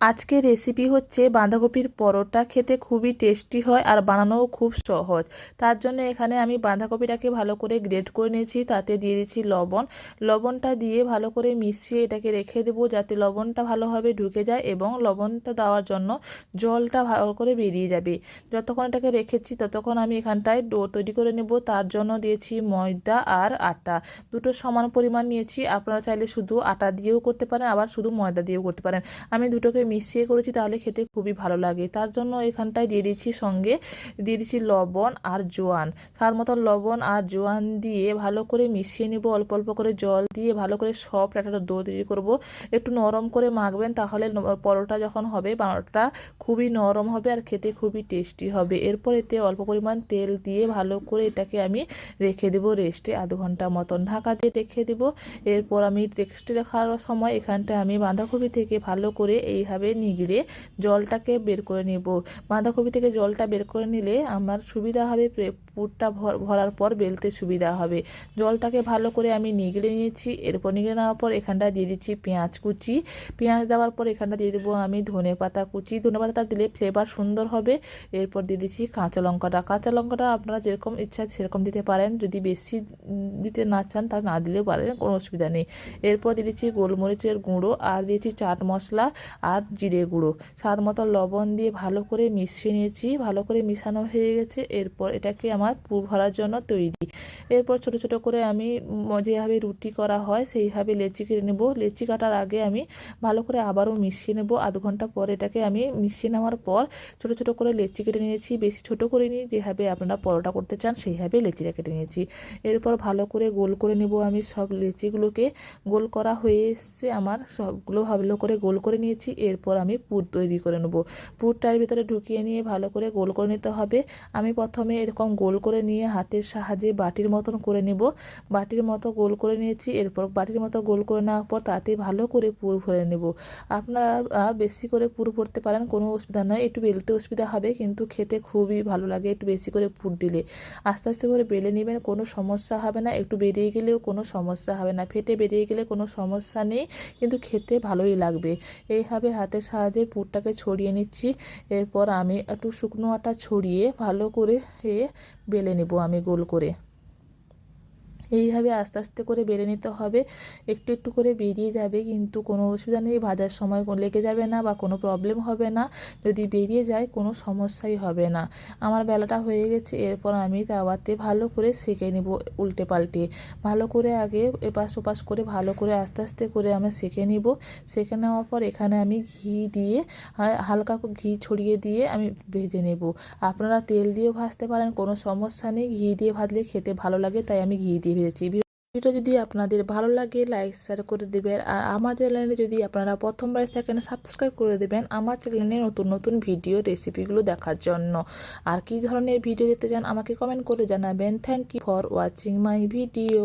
আজকের রেসিপি হচ্ছে বাঁধাকপির পরোটা। খেতে খুবই টেস্টি হয় আর বানানোও খুব সহজ। তার জন্য এখানে আমি বাঁধাকপিটাকে ভালো করে গ্রেট করে নিয়েছি। তাতে দিয়ে দিচ্ছি লবণ। লবণটা দিয়ে ভালো করে মিশিয়ে এটাকে রেখে দেবো যাতে লবণটা ভালোভাবে ঢুকে যায় এবং লবণটা দেওয়ার জন্য জলটা ভালো করে বেরিয়ে যাবে। যতক্ষণ এটাকে রেখেছি ততক্ষণ আমি এখানটায় ডো তৈরি করে নেব। তার জন্য দিয়েছি ময়দা আর আটা। দুটো সমান পরিমাণ নিয়েছি। আপনারা চাইলে শুধু আটা দিয়েও করতে পারেন, আবার শুধু ময়দা দিয়েও করতে পারেন। আমি দুটোকে মিশিয়ে করেছি তাহলে খেতে খুবই ভালো লাগে। তার জন্য এখানটায় দিয়ে দিচ্ছি সঙ্গে, দিয়ে দিচ্ছি লবণ আর জোয়ান। স্বাদ মতো লবণ আর জোয়ান দিয়ে ভালো করে মিশিয়ে নেব, অল্প অল্প করে জল দিয়ে ভালো করে সফট একটা ডো তৈরি করব। একটু নরম করে মাখবেন তাহলে পরোটা যখন হবে পরোটা খুবই নরম হবে আর খেতে খুবই টেস্টি হবে। এরপর এতে অল্প পরিমাণ তেল দিয়ে ভালো করে এটাকে আমি রেখে দেবো রেস্টে আধ ঘণ্টা মতন। ঢাকা দিয়ে রেখে দেবো। এরপর আমি রেস্টে রাখার সময় এখানটায় আমি বাঁধাকপি থেকে ভালো করে এইভাবে এইভাবে নিগড়ে, জলটাকে বের করে নেব। বাঁধাকপি থেকে জলটা বের করে নিলে আমার সুবিধা হবে পুরটা ভরার পর বেলতে সুবিধা হবে। জলটাকে ভালো করে আমি নিগড়ে নিয়েছি, এরপর নিগড়ে নেওয়ার পর এখানটা দিয়ে দিচ্ছি পেঁয়াজ কুচি। পেঁয়াজ দেওয়ার পর এখানটা দিয়ে দেবো আমি ধনে পাতা কুচি। ধনে পাতাটা দিলে ফ্লেভার সুন্দর হবে, এরপর দিয়ে দিচ্ছি কাঁচা লঙ্কাটা। কাঁচা লঙ্কাটা আপনারা যেরকম ইচ্ছা সেরকম দিতে পারেন, যদি বেশি দিতে না চান তাহলে না দিলেও পারেন, কোনো অসুবিধা নেই। এরপর দিয়ে দিচ্ছি গোলমরিচের গুঁড়ো, আর দিয়েছি চাট মশলা, আর জিরে গুঁড়ো। স্বাদ মতো লবণ দিয়ে ভালো করে মিশিয়ে নিয়েছি, ভালো করে মিশানো হয়ে গেছে। এরপর এটাকে আমার পুর ভরার জন্য তৈরি। এরপর ছোট ছোট করে আমি যেভাবে রুটি করা হয়, সেইভাবে লেচি কেটে নেব। লেচি কাটার আগে আমি ভালো করে আবারও মিশিয়ে নেব। আধ ঘণ্টা পর এটাকে আমি মিশিয়ে নেওয়ার পর ছোট ছোট করে লেচি কেটে নিয়েছি। বেশি ছোট করে নিই, যেভাবে আপনারা পরোটা করতে চান, সেইভাবে লেচিটা কেটে নিয়েছি। এরপর ভালো করে গোল করে নেব আমি সব লেচিগুলোকে। গোল করা হয়ে এসছে আমার, সবগুলো ভালো করে গোল করে নিয়েছি। এরপর আমি পুর তৈরি করে নেব। পুরটার ভিতরে ঢুকিয়ে নিয়ে ভালো করে গোল করে নিতে হবে। আমি প্রথমে এরকম গোল করে নিয়ে হাতের সাহায্যে বাটির মতন করে নেব। বাটির মতো গোল করে নিয়েছি। এরপর বাটির মতো গোল করে নেওয়ার পর তাতে ভালো করে পুর ভরে নেব। আপনারা বেশি করে পুর ভরতে পারেন, কোনো অসুবিধা নয়। একটু বেলতে অসুবিধা হবে, কিন্তু খেতে খুবই ভালো লাগে একটু বেশি করে পুর দিলে। আস্তে আস্তে করে বেলে নেবেন, কোনো সমস্যা হবে না। একটু বেরিয়ে গেলেও কোনো সমস্যা হবে না। ফেটে বেরিয়ে গেলে কোনো সমস্যা নেই, কিন্তু খেতে ভালোই লাগবে। এইভাবে হাতের সাহায্যে পুরটাকে ছড়িয়ে নিচ্ছি। এরপর আমি একটু শুকনো আটা ছড়িয়ে ভালো করে বেলে নেব আমি গোল করে। এইভাবে আস্তে আস্তে করে বেড়ে নিতে হবে। একটু একটু করে বেরিয়ে যাবে কিন্তু কোনো অসুবিধা নেই ভাজার সময় লেগে যাবে না বা কোনো প্রবলেম হবে না। যদি বেরিয়ে যায় কোনো সমস্যাই হবে না। আমার বেলাটা হয়ে গেছে, এরপর আমি তাওয়াতে ভালো করে সেঁকে নেব উল্টে পাল্টে। ভালো করে আগে এপাশ ওপাশ করে ভালো করে আস্তে আস্তে করে আমি সেঁকে নিব। সেঁকে নেওয়ার পর এখানে আমি ঘি দিয়ে হালকা ঘি ছড়িয়ে দিয়ে আমি ভেজে নেব। আপনারা তেল দিয়েও ভাজতে পারেন, কোনো সমস্যা নেই। ঘি দিয়ে ভাজলে খেতে ভালো লাগে, তাই আমি ঘি দিয়ে ভেজেছি ভিডিওটা যদি আপনাদের ভালো লাগে লাইক শেয়ার করে দেবেন। আর আমার চ্যানেলে যদি আপনারা প্রথমবার থাকেন সাবস্ক্রাইব করে দেবেন আমার চ্যানেলে নতুন নতুন ভিডিও রেসিপিগুলো দেখার জন্য। আর কি ধরনের ভিডিও দেখতে চান আমাকে কমেন্ট করে জানাবেন। Thank you for watching my video